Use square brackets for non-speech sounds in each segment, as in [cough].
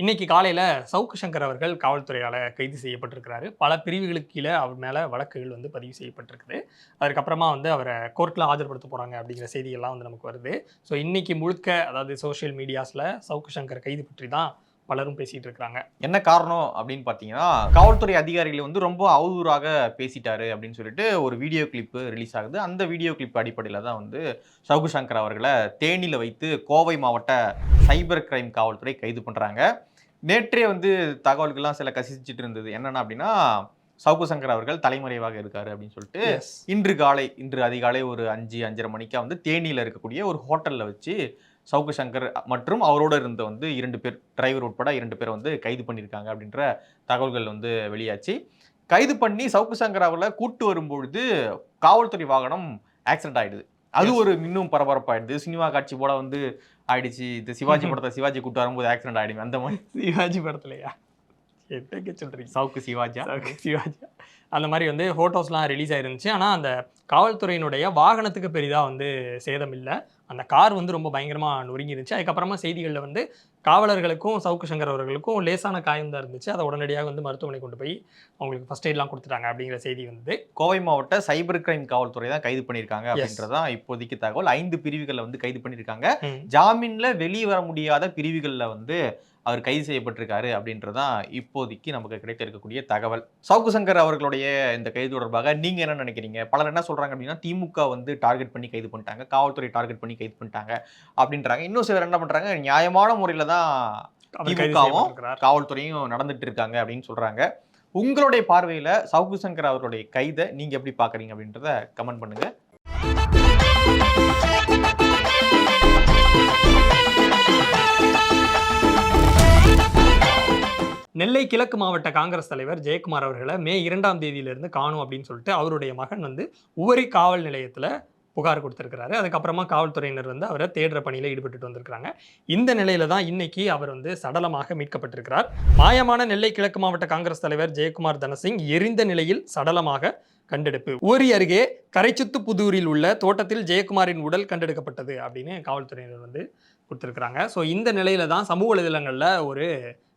இன்னைக்கு காலையில் சவுக்கு சங்கர் அவர்கள் காவல்துறையால் கைது செய்யப்பட்டிருக்கிறாரு. பல பிரிவுகளுக்கு கீழே அவர் மேலே வழக்குகள் வந்து பதிவு செய்யப்பட்டிருக்குது. அதுக்கப்புறமா வந்து அவரை கோர்ட்டில் ஆஜர்படுத்த போகிறாங்க அப்படிங்கிற செய்திகள்லாம் வந்து நமக்கு வருது. ஸோ இன்னைக்கு முழுக்க அதாவது சோஷியல் மீடியாஸில் சவுக்கு சங்கர் கைது பற்றி தான் பலரும் பேசிகிட்டு இருக்கிறாங்க என்ன காரணம் அப்படின்னு பார்த்தீங்கன்னா காவல்துறை அதிகாரிகள் வந்து ரொம்ப அவதூறாக பேசிட்டாரு அப்படின்னு சொல்லிட்டு ஒரு வீடியோ கிளிப் ரிலீஸ் ஆகுது. அந்த வீடியோ கிளிப் அடிப்படையில் தான் வந்து சவுகு சங்கர் அவர்களை தேனியில் வைத்து கோவை மாவட்ட சைபர் கிரைம் காவல்துறை கைது பண்ணுறாங்க நேற்றே வந்து தகவல்கள்லாம் சில கசிச்சிட்டு இருந்தது. என்னென்ன அப்படின்னா சவுகு சங்கர் அவர்கள் தலைமறைவாக இருக்காரு அப்படின்னு சொல்லிட்டு இன்று காலை இன்று அதிகாலை ஒரு அஞ்சு அஞ்சரை மணிக்கா வந்து தேனியில் இருக்கக்கூடிய ஒரு ஹோட்டலில் வச்சு சவுக்கு சங்கர் மற்றும் அவரோட இருந்த வந்து இரண்டு பேர் டிரைவர் உட்பட இரண்டு பேரை வந்து கைது பண்ணியிருக்காங்க அப்படின்ற தகவல்கள் வந்து வெளியாச்சு. கைது பண்ணி சவுக்கு சங்கர் அவர்களை கூட்டு வரும்பொழுது காவல்துறை வாகனம் ஆக்சிடென்ட் ஆயிடுது. அது. ஒரு இன்னும் பரபரப்பாயிடுது. சினிமா காட்சி போல வந்து ஆயிடுச்சு. இந்த சிவாஜி படத்தை சிவாஜி கூட்டு வரும்போது ஆக்சிடென்ட் ஆயிடுமே. அந்த மாதிரி [laughs] சிவாஜி படத்துலையா? என்னங்க சொல்கிறீங்க சவுக்கு சிவாஜா? சிவாஜி. அந்த மாதிரி வந்து ஃபோட்டோஸ்லாம் ரிலீஸ் ஆயிருந்துச்சு. ஆனால் அந்த காவல்துறையினுடைய வாகனத்துக்கு பெரிதாக வந்து சேதம் இல்லை. அந்த கார் வந்து ரொம்ப பயங்கரமாக நொறுங்கி இருந்துச்சு அதுக்கப்புறமா செய்திகளில் வந்து காவலர்களுக்கும் சவுக்கு சங்கர் அவர்களுக்கும் லேசான காயம் தான் இருந்துச்சு. அதை உடனடியாக வந்து மருத்துவமனை கொண்டு போய் அவங்களுக்கு ஃபர்ஸ்ட் எய்ட்லாம் கொடுத்துட்டாங்க அப்படிங்கிற செய்தி வந்து கோவை மாவட்ட சைபர் கிரைம் காவல்துறை தான் கைது பண்ணியிருக்காங்க அப்படின்றதான் இப்போதைக்கு தகவல். ஐந்து பிரிவுகளில் வந்து கைது பண்ணியிருக்காங்க. ஜாமீன்ல வெளியே வர முடியாத பிரிவுகளில் வந்து அவர் கைது செய்யப்பட்டிருக்காரு அப்படின்றதான் இப்போதைக்கு நமக்கு கிடைத்த இருக்கக்கூடிய தகவல். சவுக்கு சங்கர் அவர்களுடைய இந்த கைது தொடர்பாக நீங்க என்ன நினைக்கிறீங்க? பலர் என்ன சொல்றாங்க அப்படின்னா திமுக வந்து டார்கெட் பண்ணி கைது பண்ணிட்டாங்க காவல்துறை டார்கெட் பண்ணி கைது பண்ணிட்டாங்க அப்படின்றாங்க. இன்னும் சிலர் என்ன பண்றாங்க நியாயமான முறையில தான் திமுகவும் காவல்துறையும் நடந்துட்டு இருக்காங்க அப்படின்னு சொல்றாங்க. உங்களுடைய பார்வையில சவுக்கு சங்கர் அவர்களுடைய கைதை நீங்க எப்படி பாக்குறீங்க அப்படின்றத கமெண்ட் பண்ணுங்க. நெல்லை கிழக்கு மாவட்ட காங்கிரஸ் தலைவர் ஜெயக்குமார் அவர்களை மே இரண்டாம் தேதியிலிருந்து காணும் அப்படின்னு சொல்லிட்டு அவருடைய மகன் வந்து உவரி காவல் நிலையத்தில் புகார் கொடுத்துருக்கிறாரு. அதுக்கப்புறமா காவல்துறையினர் வந்து அவரை தேடுற பணியில் ஈடுபட்டுட்டு வந்திருக்கிறாங்க. இந்த நிலையில தான் இன்னைக்கு அவர் வந்து சடலமாக மீட்கப்பட்டிருக்கிறார். மாயமான நெல்லை கிழக்கு மாவட்ட காங்கிரஸ் தலைவர் ஜெயக்குமார் தனசிங் எரிந்த நிலையில் சடலமாக கண்டெடுப்பு. ஊரி அருகே கரைச்சுத்து புதூரில் உள்ள தோட்டத்தில் ஜெயக்குமாரின் உடல் கண்டெடுக்கப்பட்டது அப்படின்னு காவல்துறையினர் வந்து கொடுத்துருக்குறாங்க. ஸோ இந்த நிலையில தான் சமூக வலைதளங்களில் ஒரு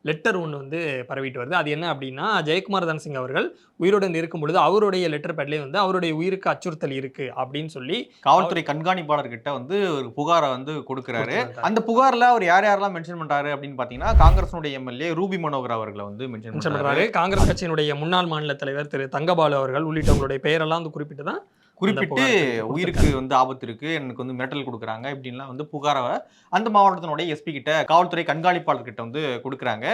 லெட்டர் ஒன்று வந்து பரவிட்டு வருது. அது என்ன அப்படின்னா ஜெயக்குமார் தனசிங் அவர்கள் உயிருடன் இருக்கும் பொழுது அவருடைய லெட்டர் பேட்லேயே வந்து அவருடைய உயிருக்கு அச்சுறுத்தல் இருக்கு அப்படின்னு சொல்லி காவல்துறை கண்காணிப்பாளர் கிட்ட வந்து ஒரு புகாரை வந்து கொடுக்குறாரு. அந்த புகார்ல அவர் யார் யாரெல்லாம் மென்ஷன் பண்றாரு அப்படின்னு பாத்தீங்கன்னா காங்கிரஸினுடைய எம்எல்ஏ ரூபி மனோகர் அவர்களை வந்து மென்ஷன் பண்றாரு. காங்கிரஸ் கட்சியினுடைய முன்னாள் மாநில தலைவர் திரு தங்கபாலு அவர்கள் உள்ளிட்டவங்களுடைய பெயரெல்லாம் வந்து குறிப்பிட்டு தான் குறிப்பிட்டு. உயிருக்கு வந்து ஆபத்து இருக்கு எனக்கு வந்து மிரட்டல் கொடுக்குறாங்க இப்படின்லாம் வந்து புகாரை அந்த மாவட்டத்தினுடைய எஸ்பி கிட்ட காவல்துறை கண்காணிப்பாளர் கிட்ட வந்து கொடுக்குறாங்க.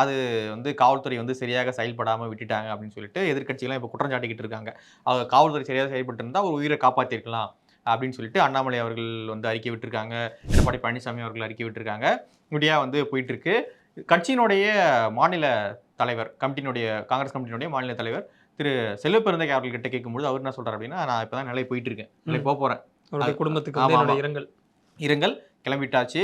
அது வந்து காவல்துறை வந்து சரியாக செயல்படாம விட்டுட்டாங்க அப்படின்னு சொல்லிட்டு எதிர்க்கட்சிகள்லாம் இப்போ குற்றம் சாட்டிக்கிட்டு இருக்காங்க. அவங்க காவல்துறை சரியாக செயல்பட்டு இருந்தா ஒரு உயிரை காப்பாத்திருக்கலாம் அப்படின்னு சொல்லிட்டு அண்ணாமலை அவர்கள் வந்து அறிக்கை விட்டிருக்காங்க. எடப்பாடி பழனிசாமி அவர்கள் அறிக்கை விட்டிருக்காங்க. இப்படியா வந்து போயிட்டு இருக்கு கட்சியினுடைய மாநில தலைவர் கமிட்டியினுடைய காங்கிரஸ் கமிட்டியினுடைய மாநில தலைவர் திரு செல்வ பெருந்தகை அவர்கள்கிட்ட கேட்கும்போது அவர் என்ன சொல்றாரு அப்படின்னா நான் இப்பதான் நிலை போயிட்டு இருக்கேன் நிலை. போக போறேன். அவருடைய குடும்பத்துக்கு. இரங்கல். இருங்கள் கிளம்பிட்டாச்சு.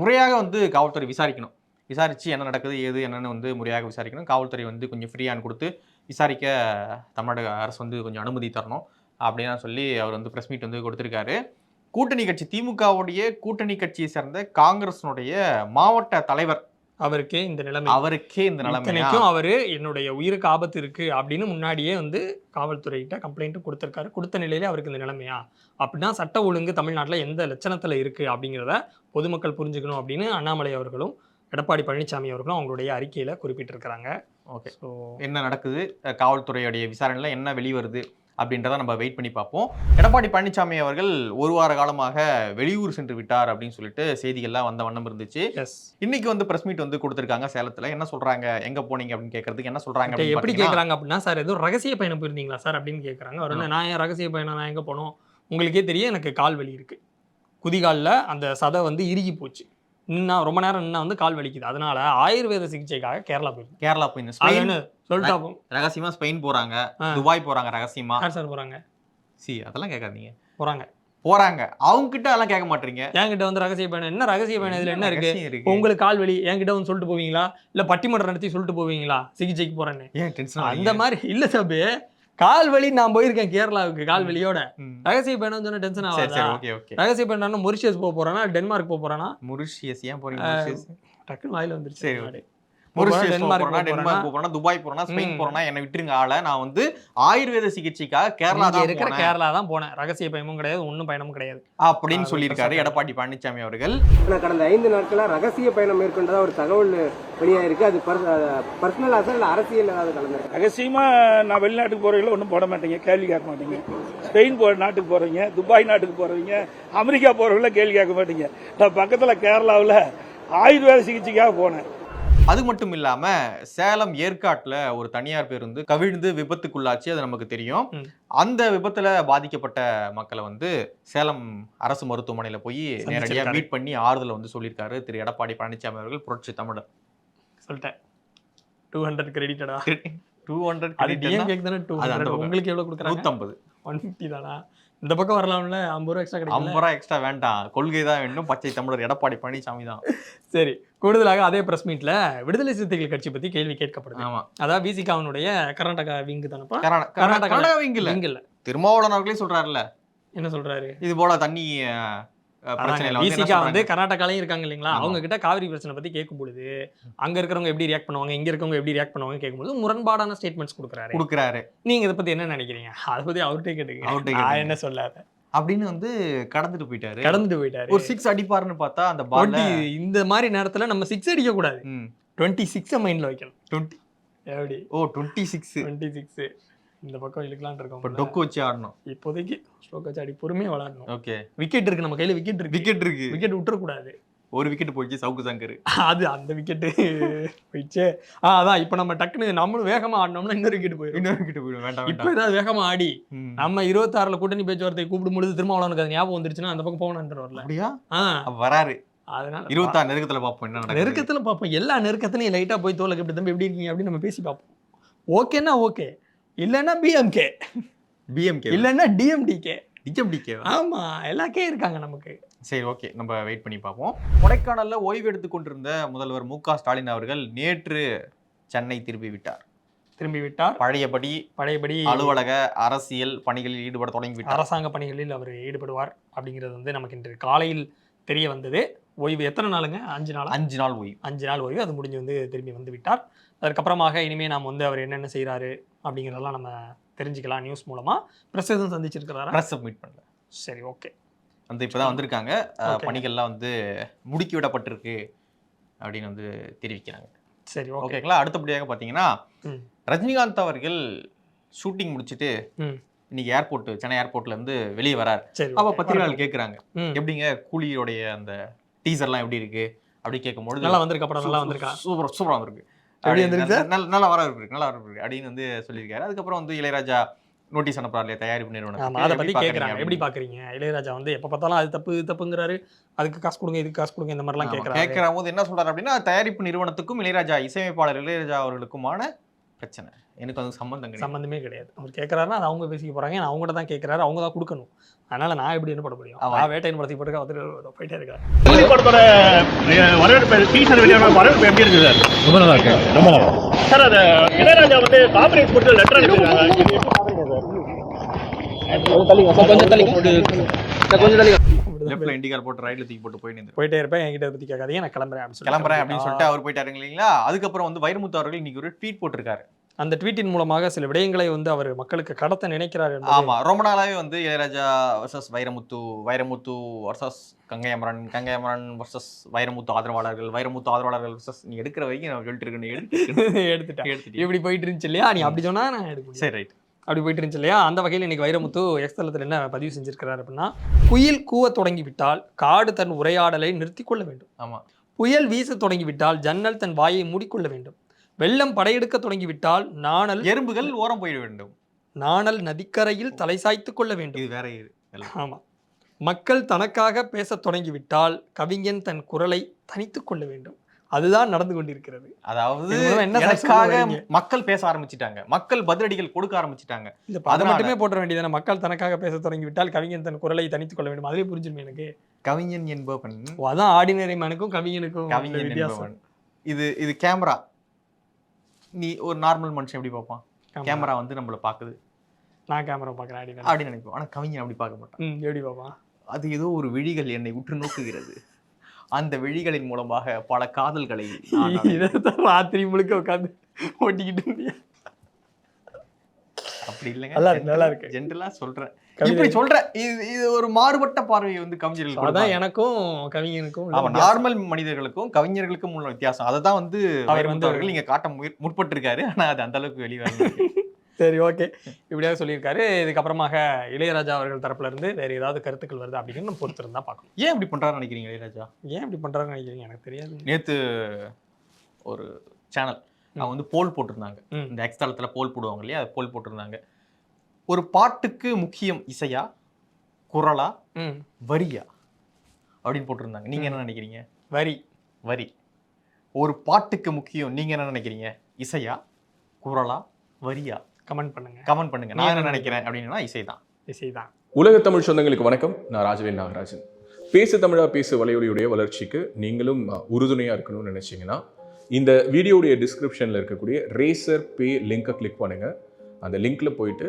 முறையாக வந்து காவல்துறை விசாரிக்கணும். விசாரிச்சு என்ன நடக்குது ஏது என்னன்னு வந்து முறையாக விசாரிக்கணும். காவல்துறை வந்து கொஞ்சம் ஃப்ரீயான்னு கொடுத்து விசாரிக்க தமிழ்நாடு அரசு வந்து கொஞ்சம் அனுமதி தரணும் அப்படின்னு சொல்லி அவர் வந்து ப்ரெஸ் மீட் வந்து கொடுத்துருக்காரு. கூட்டணி கட்சி திமுகவுடைய கூட்டணி கட்சியை சேர்ந்த காங்கிரஸினுடைய மாவட்ட தலைவர் அவருக்கே இந்த நிலைமை. அவருக்கே இந்த நிலைமை இத்தனைக்கும் அவரு என்னுடைய உயிருக்கு ஆபத்து இருக்கு அப்படின்னு முன்னாடியே வந்து காவல்துறைகிட்ட கம்ப்ளைண்ட்டும் கொடுத்திருக்காரு. கொடுத்த நிலையிலே அவருக்கு இந்த நிலைமையா? அப்படின்னா சட்ட ஒழுங்கு தமிழ்நாட்டில் எந்த லட்சணத்துல இருக்கு அப்படிங்கிறத பொதுமக்கள் புரிஞ்சுக்கணும் அப்படின்னு அண்ணாமலை அவர்களும் எடப்பாடி பழனிசாமி அவர்களும் அவங்களுடைய அறிக்கையில குறிப்பிட்டிருக்கிறாங்க. ஓகே. ஸோ என்ன நடக்குது? காவல்துறையுடைய விசாரணையில் என்ன வெளிவருது? அப்படின்றத நம்ம வெயிட் பண்ணி பார்ப்போம். எடப்பாடி பழனிசாமி அவர்கள் ஒரு வார காலமாக வெளியூர் சென்று விட்டார் அப்படின்னு சொல்லிட்டு செய்திகள்லாம் வந்த வண்ணம் இருந்துச்சு. எஸ் இன்னைக்கு வந்து பிரஸ் மீட் வந்து கொடுத்துருக்காங்க சேலத்துல. என்ன சொல்றாங்க? எங்க போனீங்க அப்படின்னு கேட்கறதுக்கு என்ன சொல்றாங்க எப்படி கேட்குறாங்க அப்படின்னா சார் எதுவும் ரகசிய பயணம் போயிருந்தீங்களா சார் அப்படின்னு கேட்குறாங்க அவர் வந்து நான் ரகசிய பயணம் நான் எங்கே போனோம்? உங்களுக்கே தெரியும் எனக்கு கால் வலி இருக்கு. குதிகாலில் அந்த சதை வந்து இறுகி போச்சு. நின்னா ரொம்ப நேரம் நின்னா வந்து கால் வலிக்குது. அதனால ஆயுர்வேத சிகிச்சைக்காக கேரளா போயிருந்தேன் கேரளா போய் அது ஸ்பெயின் என்ன? சொல்லிட்டா ரகசியமா ஸ்பெயின் போறாங்க. துபாய் போறாங்க ரகசியமா. சார் போறாங்க? சி அதெல்லாம் கேட்காதீங்க. போறாங்க. போறாங்க. அவங்க கிட்ட அதெல்லாம் கேட்க மாட்டீங்க. என்கிட்ட வந்து ரகசிய பயணம் என்ன ரகசிய பயணம்? இதுல என்ன இருக்கு? உங்களுக்கு கால் வலி என்கிட்ட வந்து சொல்லிட்டு போவீங்களா? இல்ல பட்டிமன்றம் நடத்தி சொல்லிட்டு போவீங்களா? சிகிச்சைக்கு போறேன்னு. ஏன் டென்ஷன் அந்த மாதிரி இல்ல சாபு. கால் வலி நான் போயிருக்கேன் கேரளாவுக்கு கால் வலியோட ரகசிய பயணம் சொன்னா டென்ஷன் ஆகாதா? Okay okay. ரகசிய பயணம் மொரிஷியஸ் போக போறானா டென்மார்க் போக போறானா? முரிஷியஸ் ஏன் போறீங்க டக்குன்னு வாயில வந்துருச்சு டென்மார்க் போறேனா போக டென்மார்க் போறேனா? போறேனா துபாய் போறேனா ஸ்பெயின் ம். போறேனா என்ன விட்டுருங்க ஆள. நான் வந்து ஆயுர்வேத சிகிச்சைக்காக கேரளா தான் இருக்கிற கேரளா தான் போனேன். ரகசிய பயமும் கிடையாது ஒண்ணும் பயணமும் கிடையாது. அப்படின்னு சொல்லியிருக்காரு. எடப்பாடி பழனிசாமி அவர்கள். ஆனா கடந்த ஐந்து நாட்களா ரகசிய பயணம் மேற்கொண்டதா ஒரு தகவல் வெளியாயிருக்கு. அது பர்சனல் ஆசா இல்ல அரசியல் ஏதாவது கலந்துருக்கு? ரகசியமா நான் வெளிநாட்டுக்கு போறவங்கள ஒன்றும் போட மாட்டீங்க கேள்வி கேட்க மாட்டீங்க. ஸ்பெயின் போற நாட்டுக்கு போறவங்க துபாய் நாட்டுக்கு போறவங்க அமெரிக்கா போறவங்கள கேள்வி கேட்க மாட்டீங்க. நான் பக்கத்துல கேரளாவில் ஆயுர்வேத சிகிச்சைக்காக போனேன். அது மட்டும் இல்லாம சேலம் ஏற்காட்டுல ஒரு தனியார் பேருந்து கவிழ்ந்து விபத்துக்குள்ளாச்சு அது நமக்கு தெரியும். அந்த விபத்துல பாதிக்கப்பட்ட மக்களை வந்து சேலம் அரசு மருத்துவமனையில போய் நேரடியா சந்திச்சிருக்காரு. மீட் பண்ணி ஆறுதல் வந்து சொல்லியிருக்காரு. திரு. எடப்பாடி பழனிசாமி அவர்கள் புரட்சி தமிழர். சொல்லிட்டேன். டூ ஹண்ட்ரட் கிரெடிட்டடா டூ ஹண்ட்ரட் அது டிஎம்கேக்கு தானே டூ அது அந்த ஹண்ட்ரட் பக்கம். உங்களுக்கு எவ்வளவு கொடுக்குறாங்க? நூத்தம்பது. ஒன் ஃபிஃப்டி தானா? இந்த பக்கம் வரலாம்ல? ஐம்பது ரூபா எக்ஸ்ட்ரா கிடைக்கும் ஐம்பது ரூபா எக்ஸ்ட்ரா வேண்டாம். கொள்கை தான் வேண்டும் பச்சை தமிழர் எடப்பாடி பழனிசாமி தான். சரி கூடுதலாக அதே பிரஸ் மீட்ல விடுதலை சிறுத்தைகள் கட்சி பத்தி கேள்வி கேட்கப்படுது. ஆமா. அதாவது விசிகாவினுடைய கர்நாடகா விங்கு தானப்பா? கர்நாடகா கர்நாடகா- கர்நாடகா விங்கில் விங் இல்ல. திருமாவளவன் அவர்களே சொல்றாருல்ல. என்ன சொல்றாரு? இது போல தண்ணி விசிகா வந்து? கர்நாடகாலையும் இருக்காங்க இல்லைங்களா. அவங்க கிட்ட காவிரி பிரச்சனை பத்தி கேட்கும் பொழுது அங்க இருக்கிறவங்க எப்படி ரியாக்ட் பண்ணுவாங்க இங்க இருக்கவங்க எப்படி ரியாக்ட் பண்ணுவாங்க கேட்கும்போது முரண்பாடான ஸ்டேட்மெண்ட்ஸ் கொடுக்குறாரு. கொடுக்குறாரு. நீங்க இதை பத்தி என்ன நினைக்கிறீங்க? அதை பத்தி அவர்கிட்ட நான் கேட்டுங்க. என்ன சொல்லாத அப்படின்னு வந்து கடந்துட்டு போயிட்டாரு. கடந்து போயிட்டாரு. ஒரு சிக்ஸ் அடிப்பாருன்னு பார்த்தா அந்த 20 இந்த மாதிரி நேரத்துல நம்ம சிக்ஸ் அடிக்க கூடாது டுவெண்ட்டி சிக்ஸ் மைண்ட்ல வைக்கணும். டுவெண்ட்டி எப்படி? ஓ டுவெண்ட்டி சிக்ஸ் டுவெண்ட்டி சிக்ஸ் இந்த பக்கம் இழுக்கலான் இப்போ இருக்கோம் டொக்கு வச்சு ஆடணும். இப்போதைக்கு ஸ்ட்ரோக் வச்சு அடி பொறுமையா விளாடணும். ஓகே. விக்கெட் இருக்கு நம்ம கையில விக்கெட் இருக்கு. விக்கெட் இருக்கு. விக்கெட் விட்டுறக்கூடாது. ஒரு விக்கெட் போயிடுச்சு சவுக்கு சங்கர். அது அந்த விக்கெட்டு போயிடுச்சு. ஆ அதான் இப்போ நம்ம டக்குனு நம்மளும் வேகமா ஆடினோம்னா இன்னொரு விக்கெட் போயிடும். இன்னொரு விக்கெட் போயிடும். வேண்டாம் இப்போ ஏதாவது வேகமா ஆடி. நம்ம இருபத்தாறுல கூட்டணி பேச்சுவார்த்தை கூப்பிடும் பொழுது திரும்ப அவனுக்கு அது ஞாபகம் வந்துருச்சுன்னா அந்த பக்கம் போகணுன்ற வரல அப்படியா? ஆ. வராரு. அதனால இருபத்தாறு நெருக்கத்துல பார்ப்போம் என்ன நெருக்கத்துல பார்ப்போம். எல்லா நெருக்கத்திலையும் லைட்டா போய் தோலுக்கு எப்படி தம்பி எப்படி இருக்கீங்க அப்படின்னு நம்ம பேசி பார்ப்போம். ஓகேன்னா ஓகே. இல்லைன்னா பிஎம்கே பிஎம்கே இல்லைன்னா டிஎம்டிகே டிஎம்டிகே ஆமா எல்லாக்கே இருக்காங்க நமக்கு. சரி ஓகே நம்ம வெயிட் பண்ணி பார்ப்போம். கொடைக்கானல்ல ஓய்வு எடுத்துக் கொண்டிருந்த முதல்வர் மு ஸ்டாலின் அவர்கள் நேற்று சென்னை திரும்பி விட்டார். திரும்பி விட்டார். பழையபடி பழையபடி அலுவலக அரசியல் பணிகளில் ஈடுபட தொடங்கி விட்டார். அரசாங்க பணிகளில் அவர் ஈடுபடுவார் அப்படிங்கிறது வந்து நமக்கு இன்று காலையில் தெரிய வந்தது. ஓய்வு எத்தனை நாளுங்க? அஞ்சு நாள்? அஞ்சு நாள் ஓய்வு. அஞ்சு நாள் ஓய்வு. அது முடிஞ்சு வந்து திரும்பி வந்து விட்டார். அதற்கப்புறமாக இனிமே நாம் வந்து அவர் என்னென்ன செய்கிறாரு அப்படிங்கிறதெல்லாம் நம்ம தெரிஞ்சுக்கலாம் நியூஸ் மூலமா. பிரஸ் எதுவும் சந்திச்சிருக்கிறாரா? ப்ரெஸ் சப்மிட் பண்ணல. சரி ஓகே வந்து இப்பதான் வந்திருக்காங்க. அஹ், Okay. பணிகள்லாம் வந்து முடுக்கி விடப்பட்டிருக்கு அப்படின்னு வந்து தெரிவிக்கிறாங்க. சரி ஓகே ஓகேங்களா அடுத்தபடியாக பார்த்தீங்கன்னா. ரஜினிகாந்த் அவர்கள் ஷூட்டிங் முடிச்சுட்டு. இன்னைக்கு ஏர்போர்ட் சென்னை ஏர்போர்ட்ல இருந்து வெளியே வரார். அப்ப okay. பத்திரிகையாளர் கேட்குறாங்க. எப்படிங்க? கூலியோடைய அந்த டீசர்லாம் எப்படி இருக்கு? அப்படி கேட்கும்பொழுது நல்லா வந்திருக்கா படம்? நல்லா வந்திருக்கா? சூப்பர் சூப்பரா வந்திருக்கு. நல்ல- வர இருக்கு நல்லா இருக்கு அப்படின்னு வந்து சொல்லியிருக்காரு. அதுக்கப்புறம் வந்து இளையராஜா நோட்டீஸ் அனுப்புறாரு இல்லையா தயாரிப்பு நிறுவனம் அதை பத்தி கேக்குறாங்க. எப்படி பாக்குறீங்க இளையராஜா வந்து எப்ப பார்த்தாலும் அது தப்பு தப்புங்கிறாரு. அதுக்கு காசு கொடுங்க இதுக்கு காசு கொடுங்க இந்த மாதிரிலாம் கேக்குறாங்க கேட்கிற போது என்ன சொல்றாரு அப்படின்னா தயாரிப்பு நிறுவனத்துக்கும் இளையராஜா இசையமைப்பாளர் இளையராஜா அவர்களுக்குமான பிரச்சனை. எனக்கு வந்து சம்பந்தம் கிடையாது. சம்பந்தமே கிடையாது. அவர் கேட்கறாருன்னா அது அவங்க பேசிக்க போறாங்க. நான் அவங்க தான் கேட்கறாரு அவங்க தான் கொடுக்கணும். அதனால நான் எப்படி என்ன பண்ண முடியும். நான் வேட்டையின் படத்துக்கு போட்டு வந்துட்டு போயிட்டே இருக்கேன் கூலி படத்தோட வரவேற்பு டீசர் வெளியான வரவேற்பு எப்படி இருக்குது சார்? ரொம்ப நல்லா இருக்கு. ரொம்ப நல்லா. சார் அது இளையராஜா வந்து காங்கிரஸ் கொடுத்து லெட்டர் அனுப்பியிருக்காங்க லெஃப்ட்ல இண்டிகார் போட்டு ரைட்ல தூக்கி போட்டு போய் நின்று போயிட்டே இருப்பேன். என்கிட்ட இதை பத்தி கேட்காதீங்க. நான் கிளம்புறேன் கிளம்புறேன் அப்படின்னு சொல்லிட்டு அவர் போயிட்டாரு இல்லைங்களா அதுக்கப்புறம் வந்து வைரமுத்து அவர்கள் இன்னைக்கு ஒரு ட்வீட் போட்டிருக்காரு. அந்த ட்வீட்டின் மூலமாக சில விடயங்களை வந்து அவர் மக்களுக்கு கடத்த நினைக்கிறார் என்பது ஆமா ரொம்ப நாளாவே வந்து Ilaiyaraaja versus Vairamuthu Vairamuthu versus Gangai Amaran Gangai Amaran versus Vairamuthu ஆதரவாளர்கள் வைரமுத்து ஆதரவாளர்கள் வர்சஸ் நீ எடுக்கிற வரைக்கும் நான் சொல்லிட்டு இருக்கேன் [laughs] எடுத்துட்டேன் எடுத்துட்டு. இப்படி போயிட்டு இருந்துச்சு இல்லையா? நீ அப்படி சொன்னா நான் எடுக்க சரி ரைட் அப்படி போயிட்டு இருந்துச்சு இல்லையா? அந்த வகையில் இன்னைக்கு வைரமுத்து எக்ஸ்தலத்தில் என்ன பதிவு செஞ்சிருக்கிறார் அப்படின்னா புயல் கூவ தொடங்கி விட்டால் காடு தன் உரையாடலை நிறுத்திக் கொள்ள வேண்டும். ஆமா. புயல் வீச தொடங்கிவிட்டால் ஜன்னல் தன் வாயை மூடிக்கொள்ள வேண்டும். வெள்ளம் படையெடுக்க தொடங்கிவிட்டால் நாணல் எறும்புகள் ஓரம் போயிட வேண்டும். நாணல் நதிக்கரையில் தலை சாய்த்துக் கொள்ள வேண்டும். இது வேற இது எல்லாம். ஆமா. மக்கள் தனக்காக பேசத் தொடங்கிவிட்டால் கவிஞன் தன் குரலை தனித்துக் கொள்ள வேண்டும். அதுதான் நடந்து கொண்டிருக்கிறது. அதாவது எனக்காக? மக்கள் பேச ஆரம்பிச்சிட்டாங்க. மக்கள் பதிலடிகள் கொடுக்க ஆரம்பிச்சிட்டாங்க. அது மட்டுமே போட்ட வேண்டியதானே மக்கள் தனக்காக பேசத் தொடங்கிவிட்டால் கவிஞன் தன் குரலை தனித்துக் கொள்ள வேண்டும். அதுவே புரிஞ்சிருமே எனக்கு. கவிஞன் என்பவன். அதான் ஆர்டினரி மேனுக்கும் கவிஞனுக்கும் கவிஞன் வித்தியாசம். இது இது கேமரா. நீ ஒரு நார்மல் மனுஷன் எப்படி பார்ப்பான். கேமரா வந்து நம்மள பாக்குது நான் கேமரா பார்க்குறேன் அப்படின்னு நினைப்போம். ஆனா கவிஞன் அப்படி பார்க்க மாட்டான். எப்படி பாப்பா அது ஏதோ ஒரு விழிகள் என்னை உற்று நோக்குகிறது. அந்த விழிகளின் மூலமாக பல காதல்களை ராத்திரி முழுக்க உட்காந்து ஓட்டிக்கிட்டு இருந்தியா? அப்படி இல்லைங்க. நல்லா இருக்கு, நல்லா இருக்கு. ஜென்ரலா சொல்றேன். இப்படி சொல்றேன் இது இது ஒரு மாறுபட்ட பார்வையை வந்து கவிஞர்கள் அதான். எனக்கும் கவிஞனுக்கும் ஆமா. நார்மல் மனிதர்களுக்கும் கவிஞர்களுக்கும் உள்ள வித்தியாசம். அதை தான் வந்து அவர் வந்து அவர்கள் இங்க காட்ட முற்பட்டிருக்காரு. ஆனா அது அந்த அளவுக்கு வெளியே வரல சரி ஓகே. இப்படியாக சொல்லியிருக்காரு. இதுக்கப்புறமாக இளையராஜா அவர்கள் தரப்புல இருந்து வேற ஏதாவது கருத்துக்கள் வருது அப்படின்னு நம்ம பொறுத்திருந்தா பார்க்கணும் ஏன் இப்படி பண்றாருன்னு நினைக்கிறீங்க இளையராஜா? ஏன் இப்படி பண்றாருன்னு நினைக்கிறீங்க? எனக்கு தெரியாது. நேத்து ஒரு சேனல் அவங்க வந்து போல் போட்டிருந்தாங்க. இந்த எக்ஸ் தளத்துல போல் போடுவாங்க இல்லையா? போல் போட்டிருந்தாங்க. ஒரு பாட்டுக்கு முக்கியம் இசையா? குரலா வரியா? அப்படின்னு போட்டிருந்தாங்க. நீங்க என்ன நினைக்கிறீங்க? வரி. வரி. ஒரு பாட்டுக்கு முக்கியம் நீங்க என்ன நினைக்கிறீங்க? இசையா? குரலா வரியா? கமெண்ட் பண்ணுங்க. கமெண்ட் பண்ணுங்க. நான் என்ன நினைக்கிறேன் அப்படின்னா இசைதான். இசைதான். உலக தமிழ் சொந்தங்களுக்கு வணக்கம். நான் ராஜவேல் நாகராஜன். பேசு தமிழா பேசு வலையொலியுடைய வளர்ச்சிக்கு நீங்களும் அஹ், உறுதுணையா இருக்கணும்னு நினைச்சீங்கன்னா இந்த வீடியோடைய டிஸ்கிரிப்ஷன்ல இருக்கக்கூடிய ரேசர் பே லிங்கை கிளிக் பண்ணுங்க. அந்த லிங்க்ல போயிட்டு